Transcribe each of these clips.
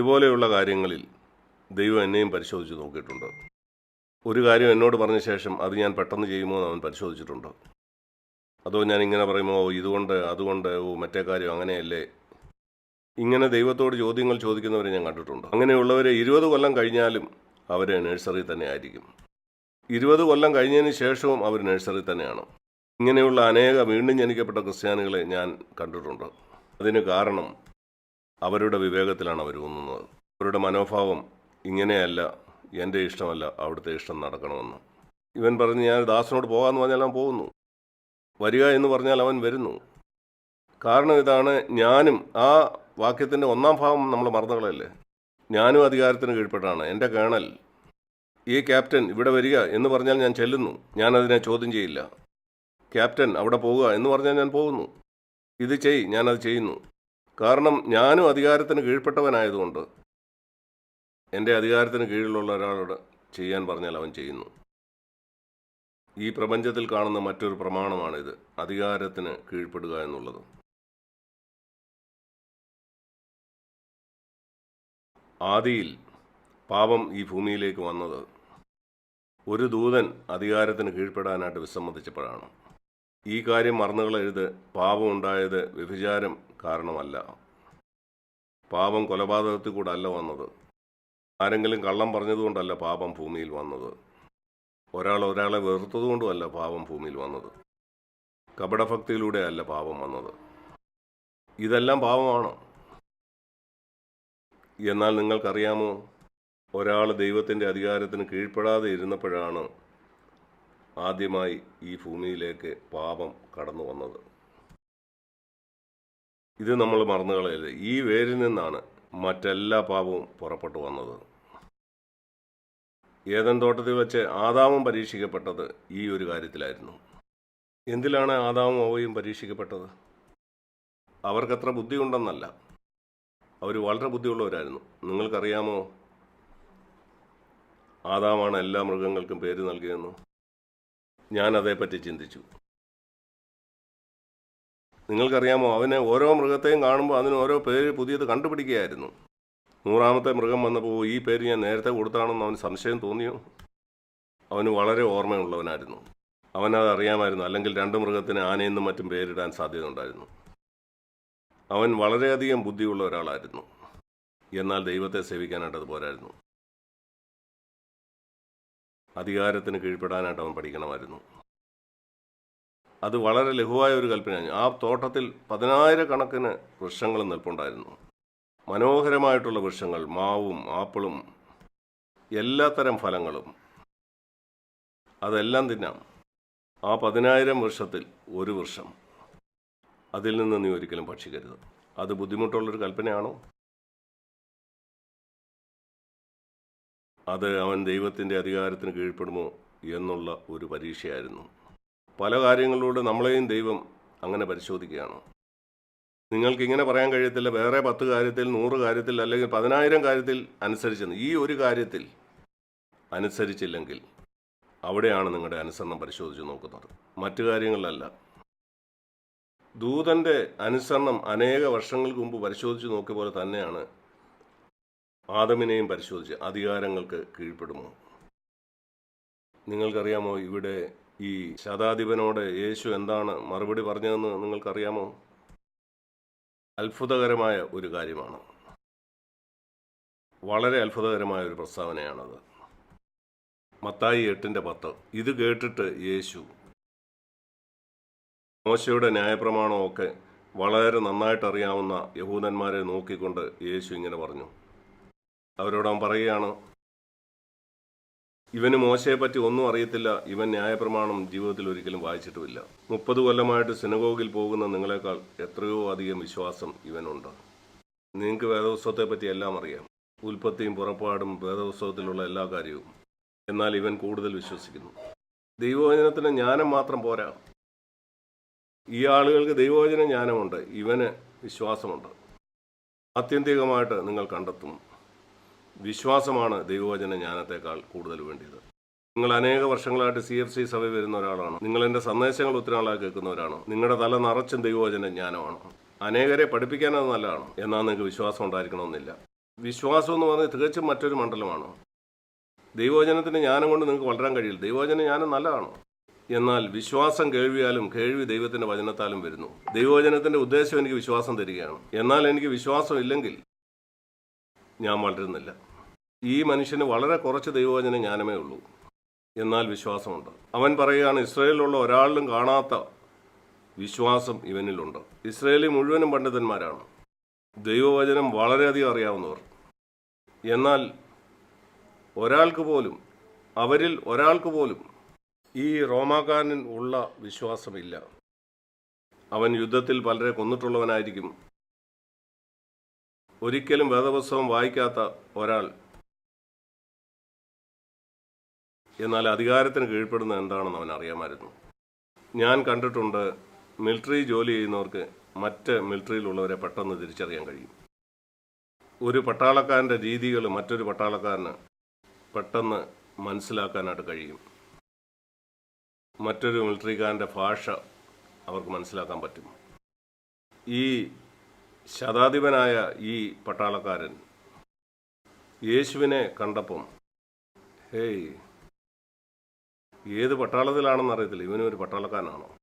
ഇതുപോലെയുള്ള കാര്യങ്ങളിൽ ദൈവം എന്നെയും പരിശോധിച്ച് നോക്കിയിട്ടുണ്ട്. ഒരു കാര്യം എന്നോട് പറഞ്ഞ ശേഷം അത് ഞാൻ പെട്ടെന്ന് ചെയ്യുമോ എന്ന് അവൻ പരിശോധിച്ചിട്ടുണ്ട്. അതോ ഞാൻ ഇങ്ങനെ പറയുമോ "ഓ, ഇതുകൊണ്ട് അതുകൊണ്ട് ഓ മറ്റേ കാര്യം അങ്ങനെയല്ലേ? ഇങ്ങനെ ദൈവത്തോട് ചോദ്യങ്ങൾ ചോദിക്കുന്നവരെ ഞാൻ കണ്ടിട്ടുണ്ട്. അങ്ങനെയുള്ളവരെ ഇരുപത് കൊല്ലം കഴിഞ്ഞാലും അവർ നഴ്സറി തന്നെ ആയിരിക്കും. ഇരുപത് കൊല്ലം കഴിഞ്ഞതിന് ശേഷവും അവർ നഴ്സറി തന്നെയാണ്. ഇങ്ങനെയുള്ള അനേകം വീണ്ടും ജനിക്കപ്പെട്ട ക്രിസ്ത്യാനികളെ ഞാൻ കണ്ടിട്ടുണ്ട്. അതിന് കാരണം അവരുടെ വിവേകത്തിലാണ് അവർ ഊന്നുന്നത് അവരുടെ മനോഭാവം ഇങ്ങനെയല്ല എന്റെ ഇഷ്ടമല്ല അവിടുത്തെ ഇഷ്ടം നടക്കണമെന്ന്. ഇവൻ പറഞ്ഞ് ഞാൻ ദാസനോട് പോകാമെന്ന് പറഞ്ഞാൽ അവൻ പോകുന്നു. വരിക എന്ന് പറഞ്ഞാൽ അവൻ വരുന്നു. കാരണം ഇതാണ് ഞാനും ആ വാക്യത്തിന്റെ ഒന്നാം ഭാവം നമ്മൾ മറന്നുകളല്ലേ ഞാനും അധികാരത്തിന് കീഴ്പ്പെട്ടാണ് എന്റെ കേണൽ. ഈ ക്യാപ്റ്റൻ ഇവിടെ വരിക എന്ന് പറഞ്ഞാൽ ഞാൻ ചെല്ലുന്നു ഞാൻ അതിനെ ചോദ്യം ചെയ്യില്ല. ക്യാപ്റ്റൻ അവിടെ പോവുക എന്ന് പറഞ്ഞാൽ ഞാൻ പോകുന്നു. ഇത് ചെയ് ഞാനത് ചെയ്യുന്നു. കാരണം ഞാനും അധികാരത്തിന് കീഴ്പ്പെട്ടവനായതുകൊണ്ട് എന്റെ അധികാരത്തിന് കീഴിലുള്ള ഒരാളോട് ചെയ്യാൻ പറഞ്ഞാൽ അവൻ ചെയ്യുന്നു. ഈ പ്രപഞ്ചത്തിൽ കാണുന്ന മറ്റൊരു പ്രമാണമാണിത് അധികാരത്തിന് കീഴ്പ്പെടുക എന്നുള്ളത്. ആദിയിൽ പാപം ഈ ഭൂമിയിലേക്ക് വന്നത് ഒരു ദൂതൻ അധികാരത്തിന് കീഴ്പ്പെടാനായിട്ട് വിസമ്മതിച്ചപ്പോഴാണ്. ഈ കാര്യം മറന്നുകളെഴുത് പാപമുണ്ടായത് വ്യഭിചാരം കാരണമല്ല. പാപം കൊലപാതകത്തിൽ കൂടെ അല്ല വന്നത്. ആരെങ്കിലും കള്ളം പറഞ്ഞതുകൊണ്ടല്ല പാപം ഭൂമിയിൽ വന്നത്. ഒരാൾ ഒരാളെ വെറുത്തതുകൊണ്ടുമല്ല പാപം ഭൂമിയിൽ വന്നത്. കപടഭക്തിയിലൂടെ അല്ല പാപം വന്നത്. ഇതെല്ലാം പാപമാണ്. എന്നാൽ നിങ്ങൾക്കറിയാമോ? ഒരാൾ ദൈവത്തിന്റെ അധികാരത്തിന് കീഴ്പ്പെടാതെ ഇരുന്നപ്പോഴാണ് ആദ്യമായി ഈ ഭൂമിയിലേക്ക് പാപം കടന്നു വന്നത്. ഇത് നമ്മൾ മറന്നുകളയരുത് ഈ വേരിൽ നിന്നാണ് മറ്റെല്ലാ പാപവും പുറപ്പെട്ടു വന്നത്. ഏതൻ തോട്ടത്തിൽ വെച്ച് ആദാമും പരീക്ഷിക്കപ്പെട്ടത് ഈ ഒരു കാര്യത്തിലായിരുന്നു. എന്തിലാണ് ആദാമും അവയും പരീക്ഷിക്കപ്പെട്ടത്? അവർക്കത്ര ബുദ്ധിയുണ്ടെന്നല്ല. അവർ വളരെ ബുദ്ധിയുള്ളവരായിരുന്നു. നിങ്ങൾക്കറിയാമോ? ആദാമാണ് എല്ലാ മൃഗങ്ങൾക്കും പേര് നൽകിയെന്ന് ഞാൻ അതേപ്പറ്റി ചിന്തിച്ചു. നിങ്ങൾക്കറിയാമോ? അവന് ഓരോ മൃഗത്തെയും കാണുമ്പോൾ അതിന് ഓരോ പേര് പുതിയത് കണ്ടുപിടിക്കുകയായിരുന്നു. നൂറാമത്തെ മൃഗം വന്നപ്പോൾ ഈ പേര് ഞാൻ നേരത്തെ കൊടുത്താണെന്ന് അവന് സംശയം തോന്നിയോ? അവന് വളരെ ഓർമ്മയുള്ളവനായിരുന്നു. അവനത് അറിയാമായിരുന്നു. അല്ലെങ്കിൽ രണ്ട് മൃഗത്തിന് ആനയെന്നും മറ്റും പേരിടാൻ സാധ്യത ഉണ്ടായിരുന്നു അവൻ വളരെയധികം ബുദ്ധിയുള്ള ഒരാളായിരുന്നു. എന്നാൽ ദൈവത്തെ സേവിക്കാനായിട്ട് അത് പോരായിരുന്നു. അധികാരത്തിന് കീഴ്പ്പെടാനായിട്ട് അവൻ പഠിക്കണമായിരുന്നു. അത് വളരെ ലഘുവായ ഒരു കൽപ്പനയാണ്. ആ തോട്ടത്തിൽ പതിനായിരക്കണക്കിന് വൃക്ഷങ്ങൾ നിൽപ്പുണ്ടായിരുന്നു. മനോഹരമായിട്ടുള്ള വൃക്ഷങ്ങൾ മാവും ആപ്പിളും എല്ലാത്തരം ഫലങ്ങളും. അതെല്ലാം തിന്നാം. ആ പതിനായിരം വർഷത്തിൽ ഒരു വർഷം അതിൽ നിന്ന് നീ ഒരിക്കലും ഭക്ഷിക്കരുത്. അത് ബുദ്ധിമുട്ടുള്ളൊരു കൽപ്പനയാണോ? അത് അവൻ ദൈവത്തിന്റെ അധികാരത്തിന് കീഴ്പ്പെടുമോ എന്നുള്ള ഒരു പരീക്ഷയായിരുന്നു. പല കാര്യങ്ങളിലൂടെ നമ്മളെയും ദൈവം അങ്ങനെ പരിശോധിക്കുകയാണ്. നിങ്ങൾക്ക് ഇങ്ങനെ പറയാൻ കഴിയത്തില്ല. വേറെ പത്ത് കാര്യത്തിൽ നൂറ് കാര്യത്തിൽ അല്ലെങ്കിൽ പതിനായിരം കാര്യത്തിൽ അനുസരിച്ചെന്ന്. ഈ ഒരു കാര്യത്തിൽ അനുസരിച്ചില്ലെങ്കിൽ അവിടെയാണ് നിങ്ങളുടെ അനുസരണം പരിശോധിച്ച് നോക്കുന്നത്. മറ്റു കാര്യങ്ങളിലല്ല. ദൂതന്റെ അനുസരണം അനേക വർഷങ്ങൾക്ക് മുമ്പ് പരിശോധിച്ച് നോക്കിയ പോലെ തന്നെയാണ് ആദമിനെയും പരിശോധിച്ച് അധികാരങ്ങൾക്ക് കീഴ്പ്പെടുമോ? നിങ്ങൾക്കറിയാമോ ഇവിടെ ഈ ശതാധിപനോട് യേശു എന്താണ് മറുപടി പറഞ്ഞതെന്ന് നിങ്ങൾക്കറിയാമോ? അത്ഭുതകരമായ ഒരു കാര്യമാണ്. വളരെ അത്ഭുതകരമായ ഒരു പ്രസ്താവനയാണത്. മത്തായി എട്ടിന്റെ പത്ത്. ഇത് കേട്ടിട്ട് യേശു മോശയുടെ ന്യായപ്രമാണമൊക്കെ വളരെ നന്നായിട്ട് അറിയാവുന്ന യഹൂദന്മാരെ നോക്കിക്കൊണ്ട് യേശു ഇങ്ങനെ പറഞ്ഞു. അവരോട് പറയുകയാണ് ഇവന് മോശയെ പറ്റി ഒന്നും അറിയത്തില്ല. ഇവൻ ന്യായപ്രമാണം ജീവിതത്തിൽ ഒരിക്കലും വായിച്ചിട്ടുമില്ല. മുപ്പത് കൊല്ലമായിട്ട് സിനഗോഗിൽ പോകുന്ന നിങ്ങളെക്കാൾ എത്രയോ അധികം വിശ്വാസം ഇവനുണ്ട്. നിങ്ങൾക്ക് വേദോത്സവത്തെ പറ്റി എല്ലാം അറിയാം. ഉൽപ്പത്തിയും പുറപ്പാടും വേദോത്സവത്തിലുള്ള എല്ലാ കാര്യവും. എന്നാൽ ഇവൻ കൂടുതൽ വിശ്വസിക്കുന്നു. ദൈവവചനത്തിന് ജ്ഞാനം മാത്രം പോരാ. ഈ ആളുകൾക്ക് ദൈവവചന ജ്ഞാനമുണ്ട്. ഇവന് വിശ്വാസമുണ്ട്. ആത്യന്തികമായിട്ട് നിങ്ങൾ കണ്ടെത്തും. വിശ്വാസമാണ് ദൈവവചന ജ്ഞാനത്തെക്കാൾ കൂടുതൽ വേണ്ടിയത്. നിങ്ങൾ അനേക വർഷങ്ങളായിട്ട് സി എഫ് സി സഭ വരുന്ന ഒരാളാണ്. നിങ്ങൾ എന്റെ സന്ദേശങ്ങൾ ഒത്തിരി ആളായി കേൾക്കുന്നവരാണോ നിങ്ങളുടെ തല നിറച്ചും ദൈവവചന ജ്ഞാനമാണ്. അനേകരെ പഠിപ്പിക്കാൻ അത് നല്ലതാണ്. എന്നാൽ നിങ്ങൾക്ക് വിശ്വാസം ഉണ്ടായിരിക്കണമെന്നില്ല. വിശ്വാസം എന്ന് പറഞ്ഞാൽ തികച്ചും മറ്റൊരു മണ്ഡലമാണ്. ദൈവവചനത്തിന്റെ ജ്ഞാനം കൊണ്ട് നിങ്ങൾക്ക് വളരാൻ കഴിയില്ല. ദൈവവചന ജ്ഞാനം നല്ലതാണ്. എന്നാൽ വിശ്വാസം കേൾവിയാലും കേൾവി ദൈവത്തിന്റെ വചനത്താലും വരുന്നു. ദൈവവചനത്തിന്റെ ഉദ്ദേശം എനിക്ക് വിശ്വാസം തരികയാണ്. എന്നാൽ എനിക്ക് വിശ്വാസം ഇല്ലെങ്കിൽ ഞാൻ വളരുന്നില്ല ഈ മനുഷ്യന് വളരെ കുറച്ച് ദൈവവചന ജ്ഞാനമേ ഉള്ളൂ. എന്നാൽ വിശ്വാസമുണ്ട്. അവൻ പറയുകയാണ് ഇസ്രയേലിലുള്ള ഒരാളിലും കാണാത്ത വിശ്വാസം ഇവനിലുണ്ട്. ഇസ്രയേലിൽ മുഴുവനും പണ്ഡിതന്മാരാണ്. ദൈവവചനം വളരെയധികം അറിയാവുന്നവർ. എന്നാൽ ഒരാൾക്ക് പോലും അവരിൽ ഒരാൾക്ക് പോലും ഈ റോമാക്കാരനിൽ ഉള്ള വിശ്വാസമില്ല. അവൻ യുദ്ധത്തിൽ പലരെ കൊന്നിട്ടുള്ളവനായിരിക്കും. ഒരിക്കലും വേദപുസ്തകം വായിക്കാത്ത ഒരാൾ എന്നാൽ അധികാരത്തിന് കീഴ്പ്പെടുന്ന എന്താണെന്ന് അവൻ അറിയാമായിരുന്നു. ഞാൻ കണ്ടിട്ടുണ്ട് മിലിറ്ററി ജോലി ചെയ്യുന്നവർക്ക് മറ്റ് മിലിറ്ററിയിലുള്ളവരെ പെട്ടെന്ന് തിരിച്ചറിയാൻ കഴിയും. ഒരു പട്ടാളക്കാരന്റെ രീതികൾ മറ്റൊരു പട്ടാളക്കാരന് പെട്ടെന്ന് മനസ്സിലാക്കാനായിട്ട് കഴിയും. മറ്റൊരു മിലിറ്ററിക്കാരന്റെ ഭാഷ അവർക്ക് മനസ്സിലാക്കാൻ പറ്റും. ഈ ശതാധിപനായ ഈ പട്ടാളക്കാരൻ യേശുവിനെ കണ്ടപ്പം ഹേയ് ഏത് പട്ടാളത്തിലാണെന്ന് അറിയത്തില്ല ഇവനും ഒരു പട്ടാളക്കാരനാണോ?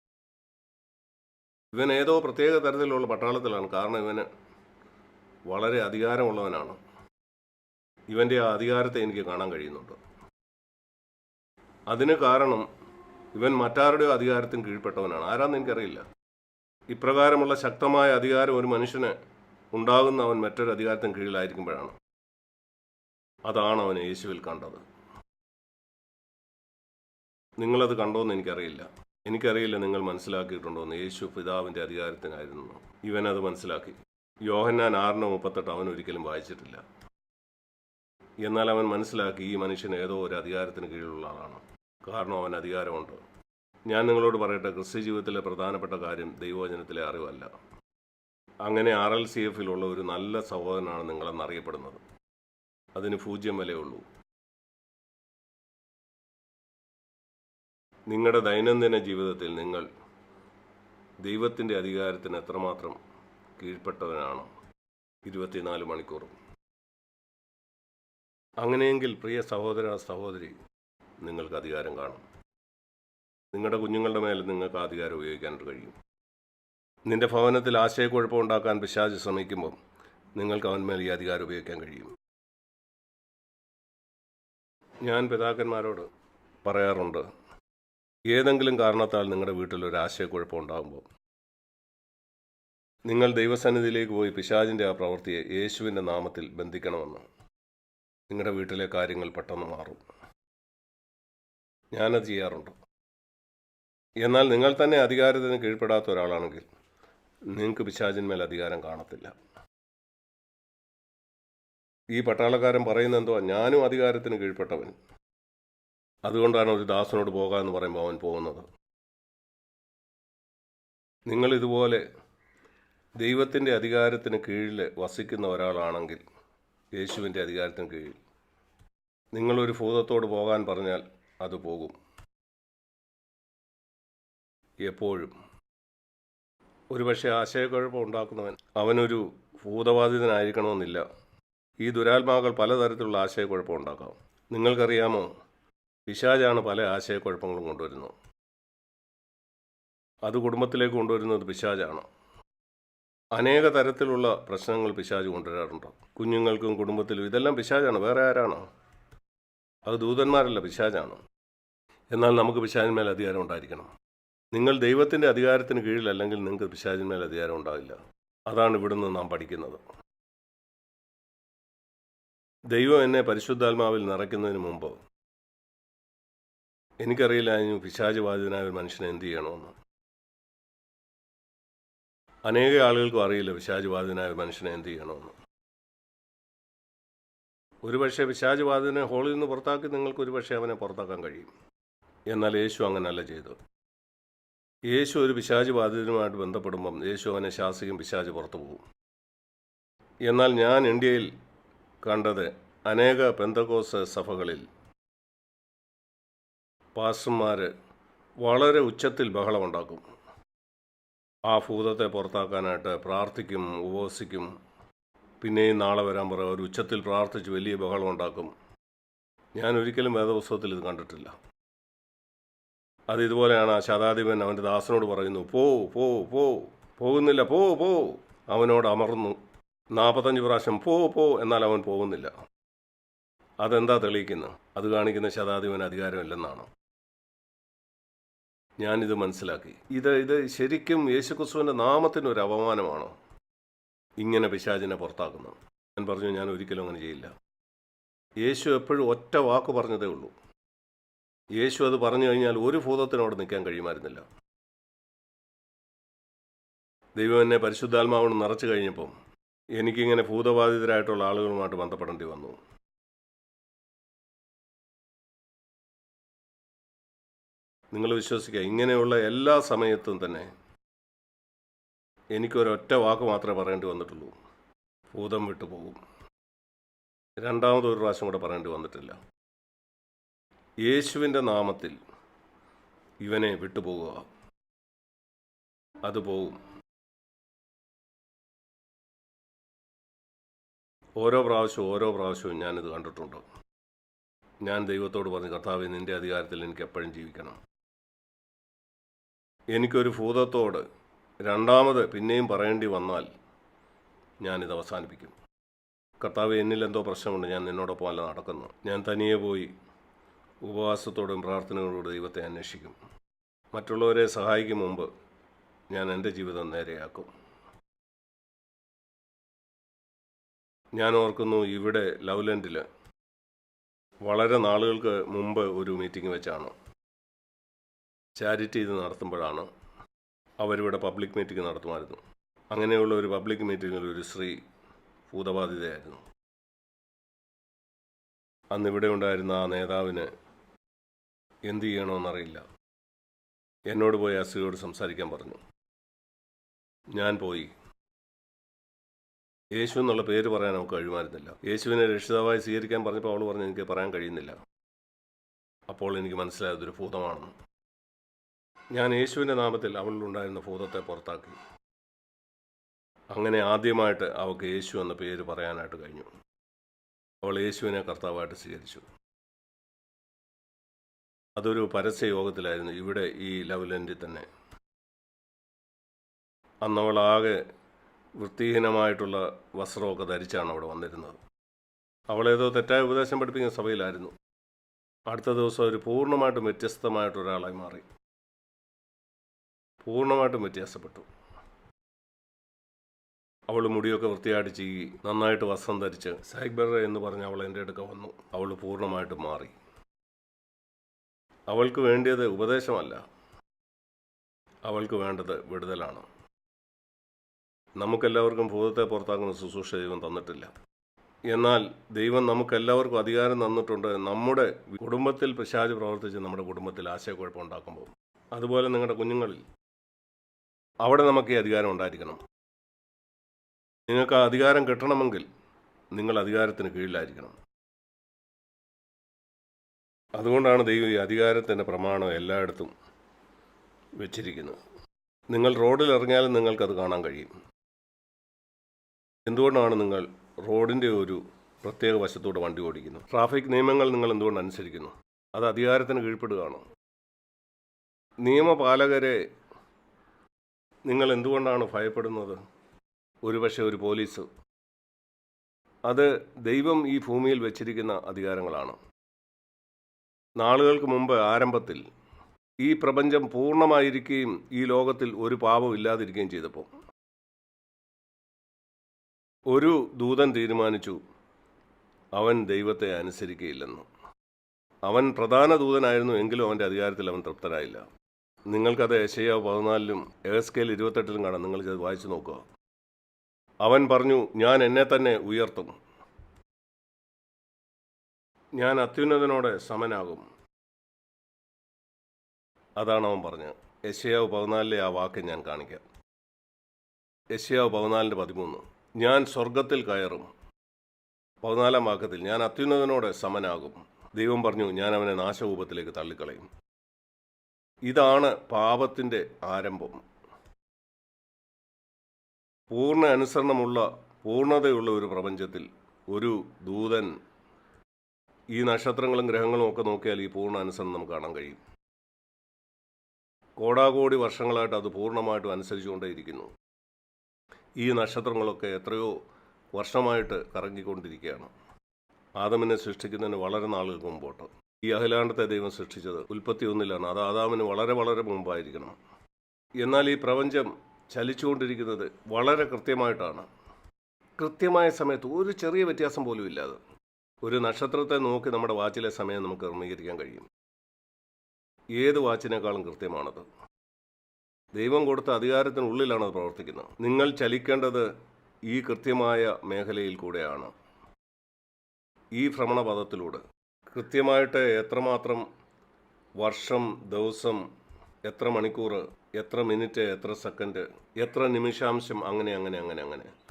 ഇവൻ ഏതോ പ്രത്യേക തരത്തിലുള്ള പട്ടാളത്തിലാണ്. കാരണം ഇവന് വളരെ അധികാരമുള്ളവനാണ്. ഇവന്റെ ആ അധികാരത്തെ എനിക്ക് കാണാൻ കഴിയുന്നുണ്ട്. അതിന് കാരണം ഇവൻ മറ്റാരുടെയോ അധികാരത്തിന് കീഴ്പ്പെട്ടവനാണ്. ആരാന്ന് എനിക്കറിയില്ല. ഇപ്രകാരമുള്ള ശക്തമായ അധികാരം ഒരു മനുഷ്യന് ഉണ്ടാകുന്ന അവൻ മറ്റൊരു അധികാരത്തിന് കീഴിലായിരിക്കുമ്പോഴാണ്. അതാണ് അവൻ യേശുവിൽ കണ്ടത്. നിങ്ങളത് കണ്ടോന്ന് എനിക്കറിയില്ല. എനിക്കറിയില്ല നിങ്ങൾ മനസ്സിലാക്കിയിട്ടുണ്ടോ എന്ന്. യേശു പിതാവിന്റെ അധികാരത്തിനായിരുന്നു. ഇവനത് മനസ്സിലാക്കി. യോഹന്നാൻ ആറിന് മുപ്പത്തെട്ട് അവൻ ഒരിക്കലും വായിച്ചിട്ടില്ല. എന്നാൽ അവൻ മനസ്സിലാക്കി ഈ മനുഷ്യൻ ഏതോ ഒരു അധികാരത്തിന് കീഴിലുള്ള ആളാണ്. കാരണം അവൻ അധികാരമുണ്ട്. ഞാൻ നിങ്ങളോട് പറയട്ടെ ക്രിസ്ത്യ ജീവിതത്തിലെ പ്രധാനപ്പെട്ട കാര്യം ദൈവവചനത്തിലെ അറിവല്ല. അങ്ങനെ ആർ എൽ സി എഫിലുള്ള ഒരു നല്ല സഹോദരനാണ് നിങ്ങളെന്നറിയപ്പെടുന്നത്. അതിന് പൂജ്യം വിലയുള്ളൂ നിങ്ങളുടെ ദൈനംദിന ജീവിതത്തിൽ നിങ്ങൾ ദൈവത്തിന്റെ അധികാരത്തിന് എത്രമാത്രം കീഴ്പ്പെട്ടവനാണ്? ഇരുപത്തിനാല് മണിക്കൂറും അങ്ങനെയെങ്കിൽ പ്രിയ സഹോദര സഹോദരി നിങ്ങൾക്ക് അധികാരം കാണും. നിങ്ങളുടെ കുഞ്ഞുങ്ങളുടെ മേലെ നിങ്ങൾക്ക് അധികാരം ഉപയോഗിക്കാനായിട്ട് കഴിയും. നിന്റെ ഭവനത്തിൽ ആശയക്കുഴപ്പം ഉണ്ടാക്കാൻ പിശാജ് ശ്രമിക്കുമ്പോൾ നിങ്ങൾക്ക് അവന്മേൽ ഈ അധികാരം ഉപയോഗിക്കാൻ കഴിയും. ഞാൻ പിതാക്കന്മാരോട് പറയാറുണ്ട് ഏതെങ്കിലും കാരണത്താൽ നിങ്ങളുടെ വീട്ടിൽ ഒരു ആശയക്കുഴപ്പം ഉണ്ടാകുമ്പോൾ നിങ്ങൾ ദൈവസന്നിധിയിലേക്ക് പോയി പിശാജിന്റെ ആ പ്രവൃത്തിയെ യേശുവിന്റെ നാമത്തിൽ ബന്ധിക്കണമെന്ന് നിങ്ങളുടെ വീട്ടിലെ കാര്യങ്ങൾ പെട്ടെന്ന് മാറും. ഞാനത് ചെയ്യാറുണ്ട്. എന്നാൽ നിങ്ങൾ തന്നെ അധികാരത്തിന് കീഴ്പ്പെടാത്ത ഒരാളാണെങ്കിൽ നിങ്ങൾക്ക് പിശാചിന്മേൽ അധികാരം കാണത്തില്ല. ഈ പട്ടാളക്കാരൻ പറയുന്നത് എന്തോ ഞാനും അധികാരത്തിന് കീഴ്പ്പെട്ടവൻ. അതുകൊണ്ടാണ് ഒരു ദാസനോട് പോകാമെന്ന് പറയുമ്പോൾ അവൻ പോകുന്നത്. നിങ്ങൾ ഇതുപോലെ ദൈവത്തിന്റെ അധികാരത്തിന് കീഴിൽ വസിക്കുന്ന ഒരാളാണെങ്കിൽ യേശുവിന്റെ അധികാരത്തിന് കീഴിൽ. നിങ്ങളൊരു ഭൂതത്തോട് പോകാൻ പറഞ്ഞാൽ അത് പോകും. എപ്പോഴും. ഒരുപക്ഷെ ആശയക്കുഴപ്പം ഉണ്ടാക്കുന്നവൻ അവനൊരു ഭൂതബാധിതനായിരിക്കണമെന്നില്ല ഈ ദുരാത്മാക്കൾ പലതരത്തിലുള്ള ആശയക്കുഴപ്പം ഉണ്ടാക്കാം. നിങ്ങൾക്കറിയാമോ? പിശാജാണ് പല ആശയക്കുഴപ്പങ്ങളും കൊണ്ടുവരുന്നത്. അത് കുടുംബത്തിലേക്ക് കൊണ്ടുവരുന്നത് പിശാജാണ് അനേക തരത്തിലുള്ള പ്രശ്നങ്ങൾ പിശാജ് കൊണ്ടുവരാറുണ്ട്. കുഞ്ഞുങ്ങൾക്കും കുടുംബത്തിലും ഇതെല്ലാം പിശാജാണ് വേറെ ആരാണ്? അത് ദൂതന്മാരല്ല പിശാജാണ് എന്നാൽ നമുക്ക് പിശാജിന്മേൽ അധികാരം ഉണ്ടായിരിക്കണം. നിങ്ങൾ ദൈവത്തിന്റെ അധികാരത്തിന് കീഴിലല്ലെങ്കിൽ നിങ്ങൾക്ക് പിശാചിന്മേൽ അധികാരം ഉണ്ടാവില്ല. അതാണ് ഇവിടുന്ന് നാം പഠിക്കുന്നത്. ദൈവം എന്നെ പരിശുദ്ധാത്മാവിൽ നിറയ്ക്കുന്നതിന് മുമ്പ് എനിക്കറിയില്ല അതിന് പിശാച് ബാധിതനായ ഒരു മനുഷ്യനെ എന്ത് ചെയ്യണമെന്ന്. അനേക ആളുകൾക്കും അറിയില്ല പിശാച് ബാധിതനായ ഒരു മനുഷ്യനെ എന്ത് ചെയ്യണമെന്ന്. ഒരുപക്ഷെ പിശാച് ബാധിതനെ ഹോളിൽ നിന്ന് പുറത്താക്കി നിങ്ങൾക്ക് ഒരുപക്ഷെ അവനെ പുറത്താക്കാൻ കഴിയും. എന്നാൽ യേശു അങ്ങനല്ല ചെയ്തു യേശു ഒരു പിശാചു ബാധിതനുമായിട്ട് ബന്ധപ്പെടുമ്പം യേശു അവനെ ശാസിക്കും പിശാചു പുറത്തു പോകും. എന്നാൽ ഞാൻ ഇന്ത്യയിൽ കണ്ടത് അനേക പെന്തകോസ് സഭകളിൽ പാസ്റ്റർമാർ വളരെ ഉച്ചത്തിൽ ബഹളമുണ്ടാക്കും ആ ഭൂതത്തെ പുറത്താക്കാനായിട്ട് പ്രാർത്ഥിക്കും ഉപവസിക്കും. പിന്നെയും നാളെ വരാൻ പറയും ഒരു ഉച്ചത്തിൽ പ്രാർത്ഥിച്ച് വലിയ ബഹളം ഉണ്ടാക്കും. ഞാൻ ഒരിക്കലും വേദപുസ്തകത്തിൽ ഇത് കണ്ടിട്ടില്ല. അത് ഇതുപോലെയാണ് ആ ശതാധിപൻ അവന്റെ ദാസനോട് പറയുന്നു പോ പോ പോ പോകുന്നില്ല പോ പോ. അവനോട് അമർന്നു നാൽപ്പത്തഞ്ച് പ്രാവശ്യം പോ പോ എന്നാൽ അവൻ പോകുന്നില്ല. അതെന്താ തെളിയിക്കുന്നത് അത് കാണിക്കുന്ന ശതാധിപൻ അധികാരമില്ലെന്നാണ്? ഞാനിത് മനസ്സിലാക്കി. ഇത് ഇത് ശരിക്കും യേശുക്രിസ്തുവിന്റെ നാമത്തിന് ഒരു അപമാനമാണോ? ഇങ്ങനെ പിശാചിനെ പുറത്താക്കുന്നത് ഞാൻ പറഞ്ഞു ഞാൻ ഒരിക്കലും അങ്ങനെ ചെയ്യില്ല. യേശു എപ്പോഴും ഒറ്റ വാക്ക് പറഞ്ഞതേ ഉള്ളൂ. യേശു അത് പറഞ്ഞു കഴിഞ്ഞാൽ ഒരു ഭൂതത്തിനും അവിടെ നിൽക്കാൻ കഴിയുമായിരുന്നില്ല. ദൈവം എന്നെ പരിശുദ്ധാത്മാവോട് നിറച്ചു കഴിഞ്ഞപ്പം എനിക്കിങ്ങനെ ഭൂതബാധിതരായിട്ടുള്ള ആളുകളുമായിട്ട് ബന്ധപ്പെടേണ്ടി വന്നു. നിങ്ങൾ വിശ്വസിക്കുക ഇങ്ങനെയുള്ള എല്ലാ സമയത്തും തന്നെ എനിക്കൊരൊറ്റ വാക്ക് മാത്രമേ പറയേണ്ടി വന്നിട്ടുള്ളൂ. ഭൂതം വിട്ടുപോകും. രണ്ടാമതൊരു പ്രാവശ്യം കൂടെ പറയേണ്ടി വന്നിട്ടില്ല. യേശുവിന്റെ നാമത്തിൽ ഇവനെ വിട്ടുപോകുക അത് പോകും ഓരോ പ്രാവശ്യവും ഓരോ പ്രാവശ്യവും ഞാനിത് കണ്ടിട്ടുണ്ട്. ഞാൻ ദൈവത്തോട് പറഞ്ഞു കർത്താവ് നിന്റെ അധികാരത്തിൽ എനിക്ക് എപ്പോഴും ജീവിക്കണം. എനിക്കൊരു ഭൂതത്തോട് രണ്ടാമത് പിന്നെയും പറയേണ്ടി വന്നാൽ ഞാനിത് അവസാനിപ്പിക്കും. കർത്താവ് എന്നിൽ എന്തോ പ്രശ്നമുണ്ട്. ഞാൻ നിന്നോടൊപ്പം അല്ല നടക്കുന്നു ഞാൻ തനിയെ പോയി ഉപവാസത്തോടും പ്രാർത്ഥനകളോടും ദൈവത്തെ അന്വേഷിക്കും. മറ്റുള്ളവരെ സഹായിക്കും മുമ്പ് ഞാൻ എന്റെ ജീവിതം നേരെയാക്കും. ഞാൻ ഓർക്കുന്നു ഇവിടെ ലവ്ലൻഡിൽ വളരെ നാളുകൾക്ക് മുമ്പ് ഒരു മീറ്റിംഗ് വെച്ചാണ്. ചാരിറ്റി ഇത് നടത്തുമ്പോഴാണ് അവരിവിടെ പബ്ലിക് മീറ്റിംഗ് നടത്തുമായിരുന്നു. അങ്ങനെയുള്ള ഒരു പബ്ലിക് മീറ്റിങ്ങിൽ ഒരു സ്ത്രീ ഭൂതബാധിതയായിരുന്നു. അന്ന് ഇവിടെ ഉണ്ടായിരുന്ന ആ നേതാവിന് എന്ത് ചെയ്യണമെന്നറിയില്ല. എന്നോട് പോയി അസുഖയോട് സംസാരിക്കാൻ പറഞ്ഞു. ഞാൻ പോയി. യേശു എന്നുള്ള പേര് പറയാൻ നമുക്ക് കഴിയുമായിരുന്നില്ല. യേശുവിനെ രക്ഷിതാവായി സ്വീകരിക്കാൻ പറഞ്ഞപ്പോൾ അവൾ പറഞ്ഞു എനിക്ക് പറയാൻ കഴിയുന്നില്ല. അപ്പോൾ എനിക്ക് മനസ്സിലായത് ഒരു ഭൂതമാണെന്ന്. ഞാൻ യേശുവിന്റെ നാമത്തിൽ അവളിലുണ്ടായിരുന്ന ഭൂതത്തെ പുറത്താക്കി. അങ്ങനെ ആദ്യമായിട്ട് അവൾക്ക് യേശു എന്ന പേര് പറയാനായിട്ട് കഴിഞ്ഞു. അവൾ യേശുവിനെ കർത്താവായിട്ട് സ്വീകരിച്ചു. അതൊരു പരസ്യ യോഗത്തിലായിരുന്നു ഇവിടെ ഈ ലവലൻഡിൽ തന്നെ. അന്നവളാകെ വൃത്തിഹീനമായിട്ടുള്ള വസ്ത്രമൊക്കെ ധരിച്ചാണ് അവിടെ വന്നിരുന്നത്. അവളേതോ തെറ്റായ ഉപദേശം പഠിപ്പിക്കുന്ന സഭയിലായിരുന്നു. അടുത്ത ദിവസം അവർ പൂർണമായിട്ടും വ്യത്യസ്തമായിട്ട് ഒരാളായി മാറി. പൂർണമായിട്ടും വ്യത്യാസപ്പെട്ടു. അവൾ മുടിയൊക്കെ വൃത്തിയായിട്ട് ചെയ്യി നന്നായിട്ട് വസ്ത്രം ധരിച്ച് സൈബർ എന്ന് പറഞ്ഞ് അവൾ എന്റെ അടുക്ക വന്നു. അവൾ പൂർണമായിട്ടും മാറി. അവൾക്ക് വേണ്ടിയത് ഉപദേശമല്ല. അവൾക്ക് വേണ്ടത് വിടുതലാണ്. നമുക്കെല്ലാവർക്കും ഭൂതത്തെ പുറത്താക്കുന്ന ശുശ്രൂഷ ദൈവം തന്നിട്ടില്ല. എന്നാൽ ദൈവം നമുക്കെല്ലാവർക്കും അധികാരം തന്നിട്ടുണ്ട്. നമ്മുടെ കുടുംബത്തിൽ പ്രശാജ് പ്രവർത്തിച്ച് നമ്മുടെ കുടുംബത്തിൽ ആശയക്കുഴപ്പം ഉണ്ടാക്കുമ്പോൾ. അതുപോലെ നിങ്ങളുടെ കുഞ്ഞുങ്ങളിൽ. അവിടെ നമുക്ക് ഈ അധികാരം ഉണ്ടായിരിക്കണം. നിങ്ങൾക്ക് ആ അധികാരം കിട്ടണമെങ്കിൽ നിങ്ങൾ അധികാരത്തിന് കീഴിലായിരിക്കണം. അതുകൊണ്ടാണ് ദൈവം ഈ അധികാരത്തിന്റെ പ്രമാണം എല്ലായിടത്തും വെച്ചിരിക്കുന്നത് നിങ്ങൾ റോഡിൽ ഇറങ്ങിയാലും നിങ്ങൾക്കത് കാണാൻ കഴിയും. എന്തുകൊണ്ടാണ് നിങ്ങൾ റോഡിന്റെ ഒരു പ്രത്യേക വശത്തൂടെ വണ്ടി ഓടിക്കുന്നത്? ട്രാഫിക് നിയമങ്ങൾ നിങ്ങൾ എന്തുകൊണ്ട് അനുസരിക്കുന്നു? അത് അധികാരത്തിന് കീഴ്പ്പെടുകയാണോ? നിയമപാലകരെ നിങ്ങൾ എന്തുകൊണ്ടാണ് ഭയപ്പെടുന്നത്? ഒരുപക്ഷെ ഒരു പോലീസ്. അത് ദൈവം ഈ ഭൂമിയിൽ വെച്ചിരിക്കുന്ന അധികാരങ്ങളാണ്. നാളുകൾക്ക് മുമ്പ് ആരംഭത്തിൽ ഈ പ്രപഞ്ചം പൂർണമായിരിക്കുകയും ഈ ലോകത്തിൽ ഒരു പാപം ഇല്ലാതിരിക്കുകയും ചെയ്തപ്പോൾ ഒരു ദൂതൻ തീരുമാനിച്ചു അവൻ ദൈവത്തെ അനുസരിക്കുകയില്ലെന്ന് അവൻ പ്രധാന ദൂതനായിരുന്നു എങ്കിലും അവന്റെ അധികാരത്തിൽ അവൻ തൃപ്തനായില്ല. നിങ്ങൾക്കത് ഏഷ്യ പതിനാലിലും എസ്കേൽ ഇരുപത്തെട്ടിലും കാണാം. നിങ്ങൾ ഇത് വായിച്ചു നോക്കുക. അവൻ പറഞ്ഞു ഞാൻ എന്നെ തന്നെ ഉയർത്തും. ഞാൻ അത്യുന്നതനോട് സമനാകും. അതാണ് അവൻ പറഞ്ഞത്. യശയാവ് പതിനാലിലെ ആ വാക്ക് ഞാൻ കാണിക്കാം. യശയാവ് പതിനാലിന്റെ പതിമൂന്ന്. ഞാൻ സ്വർഗത്തിൽ കയറും. പതിനാലാം വാക്കത്തിൽ ഞാൻ അത്യുന്നതനോട് സമനാകും. ദൈവം പറഞ്ഞു ഞാൻ അവനെ നാശകൂപത്തിലേക്ക് തള്ളിക്കളയും. ഇതാണ് പാപത്തിന്റെ ആരംഭം. പൂർണ അനുസരണമുള്ള പൂർണതയുള്ള ഒരു പ്രപഞ്ചത്തിൽ ഒരു ദൂതൻ ഈ നക്ഷത്രങ്ങളും ഗ്രഹങ്ങളും ഒക്കെ നോക്കിയാൽ ഈ പൂർണ അനുസരണം നമുക്ക് കാണാൻ കഴിയും. കോടാകോടി വർഷങ്ങളായിട്ട് അത് പൂർണമായിട്ടും അനുസരിച്ചുകൊണ്ടേയിരിക്കുന്നു. ഈ നക്ഷത്രങ്ങളൊക്കെ എത്രയോ വർഷമായിട്ട് കറങ്ങിക്കൊണ്ടിരിക്കുകയാണ്. ആദമിനെ സൃഷ്ടിക്കുന്നതിന് വളരെ നാളുകൾക്ക് മുമ്പോട്ട്. ഈ അഖിലാണ്ടത്തെ ദൈവം സൃഷ്ടിച്ചത് ഉൽപ്പത്തി ഒന്നിലാണ്. അത് ആദാമിന് വളരെ വളരെ മുമ്പായിരിക്കണം. എന്നാൽ ഈ പ്രപഞ്ചം ചലിച്ചുകൊണ്ടിരിക്കുന്നത് വളരെ കൃത്യമായിട്ടാണ്. കൃത്യമായ സമയത്ത് ഒരു ചെറിയ വ്യത്യാസം പോലും ഇല്ലാതെ ഒരു നക്ഷത്രത്തെ നോക്കി നമ്മുടെ വാച്ചിലെ സമയം നമുക്ക് ക്രമീകരിക്കാൻ കഴിയും. ഏത് വാച്ചിനേക്കാളും കൃത്യമാണത്. ദൈവം കൊടുത്ത അധികാരത്തിനുള്ളിലാണ് അത് പ്രവർത്തിക്കുന്നത്. നിങ്ങൾ ചലിക്കേണ്ടത് ഈ കൃത്യമായ മേഖലയിൽ കൂടെയാണ്. ഈ ഭ്രമണപഥത്തിലൂടെ. കൃത്യമായിട്ട് എത്രമാത്രം വർഷം ദിവസം എത്ര മണിക്കൂർ എത്ര മിനിറ്റ് എത്ര സെക്കൻഡ് എത്ര നിമിഷാംശം അങ്ങനെ അങ്ങനെ അങ്ങനെ അങ്ങനെ.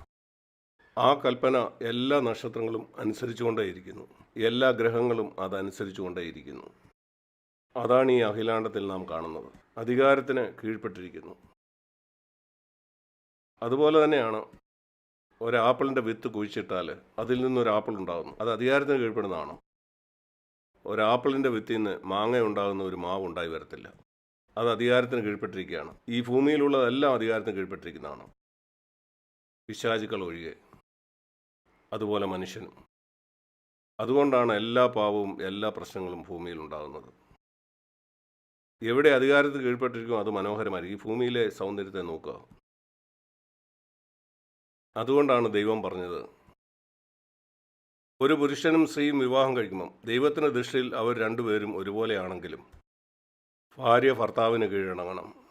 ആ കൽപ്പന എല്ലാ നക്ഷത്രങ്ങളും അനുസരിച്ചുകൊണ്ടേയിരിക്കുന്നു. എല്ലാ ഗ്രഹങ്ങളും അതനുസരിച്ചുകൊണ്ടേയിരിക്കുന്നു. അതാണ് ഈ അഖിലാണ്ടത്തിൽ നാം കാണുന്നത്. അധികാരത്തിന് കീഴ്പ്പെട്ടിരിക്കുന്നു. അതുപോലെ തന്നെയാണ് ഒരാപ്പിളിന്റെ വിത്ത് കുഴിച്ചിട്ടാൽ അതിൽ നിന്നൊരു ആപ്പിൾ ഉണ്ടാകുന്നു. അത് അധികാരത്തിന് കീഴ്പ്പെടുന്നതാണ്. ഒരാപ്പിളിന്റെ വിത്തിൽ നിന്ന് മാങ്ങ ഉണ്ടാകുന്ന ഒരു മാവ് ഉണ്ടായി വരത്തില്ല. അത് അധികാരത്തിന് കീഴ്പ്പെട്ടിരിക്കുകയാണ്. ഈ ഭൂമിയിലുള്ളതെല്ലാം അധികാരത്തിന് കീഴ്പ്പെട്ടിരിക്കുന്നതാണ്. പിശാചുക്കൾ ഒഴികെ. അതുപോലെ മനുഷ്യനും. അതുകൊണ്ടാണ് എല്ലാ പാവവും എല്ലാ പ്രശ്നങ്ങളും ഭൂമിയിൽ ഉണ്ടാകുന്നത്. എവിടെ അധികാരത്തിൽ കീഴ്പ്പെട്ടിരിക്കും അത് മനോഹരമായിരിക്കും. ഈ ഭൂമിയിലെ സൗന്ദര്യത്തെ നോക്കുക. അതുകൊണ്ടാണ് ദൈവം പറഞ്ഞത് ഒരു പുരുഷനും സ്ത്രീയും വിവാഹം കഴിക്കുമ്പം ദൈവത്തിന്റെ ദൃഷ്ടിയിൽ അവർ രണ്ടുപേരും ഒരുപോലെയാണെങ്കിലും ഭാര്യ ഭർത്താവിന് കീഴടങ്ങണം.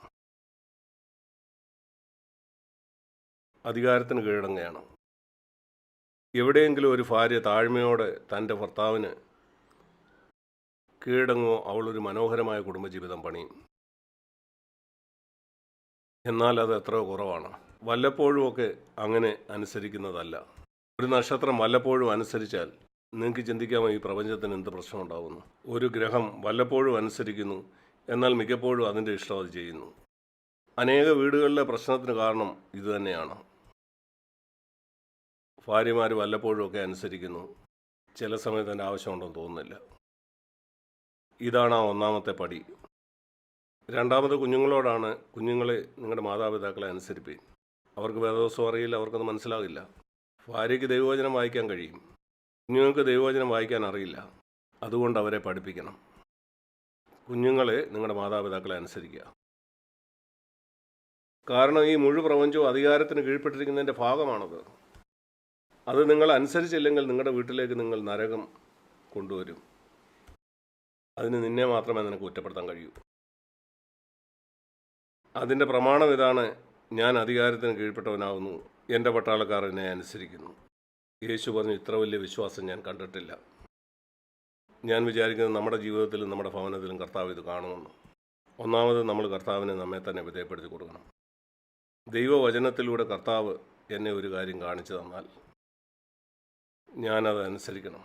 അധികാരത്തിന് കീഴടങ്ങുകയാണ്. എവിടെയെങ്കിലും ഒരു ഭാര്യ താഴ്മയോടെ തന്റെ ഭർത്താവിന് കീഴടങ്ങുമോ? അവളൊരു മനോഹരമായ കുടുംബജീവിതം പണിയും എന്നാൽ അത് എത്ര കുറവാണ്. വല്ലപ്പോഴുമൊക്കെ അങ്ങനെ അനുസരിക്കുന്നതല്ല. ഒരു നക്ഷത്രം വല്ലപ്പോഴും അനുസരിച്ചാൽ നിങ്ങൾക്ക് ചിന്തിക്കാമോ ഈ പ്രപഞ്ചത്തിന് എന്ത് പ്രശ്നം ഉണ്ടാകുന്നു ഒരു ഗ്രഹം വല്ലപ്പോഴും അനുസരിക്കുന്നു എന്നാൽ മിക്കപ്പോഴും അതിന്റെ ഇഷ്ടം അത് ചെയ്യുന്നു. അനേക വീടുകളിലെ പ്രശ്നത്തിന് കാരണം ഇതുതന്നെയാണ് ഭാര്യമാർ വല്ലപ്പോഴും ഒക്കെ അനുസരിക്കുന്നു. ചില സമയത്ത് എന്റെ ആവശ്യമുണ്ടെന്ന് തോന്നുന്നില്ല. ഇതാണ് ആ ഒന്നാമത്തെ പടി. രണ്ടാമത് കുഞ്ഞുങ്ങളോടാണ് കുഞ്ഞുങ്ങളെ നിങ്ങളുടെ മാതാപിതാക്കളെ അനുസരിപ്പി. അവർക്ക് വേദോത്സവം അറിയില്ല അവർക്കത് മനസ്സിലാകില്ല. ഭാര്യയ്ക്ക് ദൈവവചനം വായിക്കാൻ കഴിയും. കുഞ്ഞുങ്ങൾക്ക് ദൈവവചനം വായിക്കാൻ അറിയില്ല. അതുകൊണ്ട് അവരെ പഠിപ്പിക്കണം. കുഞ്ഞുങ്ങളെ നിങ്ങളുടെ മാതാപിതാക്കളെ അനുസരിക്കുക. കാരണം ഈ മുഴു പ്രപഞ്ചവും അധികാരത്തിന് കീഴ്പ്പെട്ടിരിക്കുന്നതിന്റെ ഭാഗമാണത്. അത് നിങ്ങൾ അനുസരിച്ചില്ലെങ്കിൽ നിങ്ങളുടെ വീട്ടിലേക്ക് നിങ്ങൾ നരകം കൊണ്ടുവരും. അതിന് നിന്നെ മാത്രമേ നിനക്ക് കുറ്റപ്പെടുത്താൻ കഴിയൂ. അതിന്റെ പ്രമാണം ഇതാണ് ഞാൻ അധികാരത്തിന് കീഴ്പ്പെട്ടവനാവുന്നു. എന്റെ പട്ടാളക്കാർ എന്നെ അനുസരിക്കുന്നു. യേശു പറഞ്ഞു ഇത്ര വലിയ വിശ്വാസം ഞാൻ കണ്ടിട്ടില്ല. ഞാൻ വിചാരിക്കുന്നത് നമ്മുടെ ജീവിതത്തിലും നമ്മുടെ ഭവനത്തിലും കർത്താവ് ഇത് കാണുമെന്ന്. ഒന്നാമത് നമ്മൾ കർത്താവിനെ നമ്മെ തന്നെ വിധേയപ്പെടുത്തി കൊടുക്കണം. ദൈവവചനത്തിലൂടെ കർത്താവ് എന്നെ ഒരു കാര്യം കാണിച്ചു തന്നാൽ ഞാനത് അനുസരിക്കണം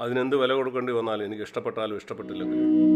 അതിനെന്ത് വില കൊടുക്കേണ്ടി വന്നാലും എനിക്ക് ഇഷ്ടപ്പെട്ടാലും ഇഷ്ടപ്പെട്ടില്ലെങ്കിലും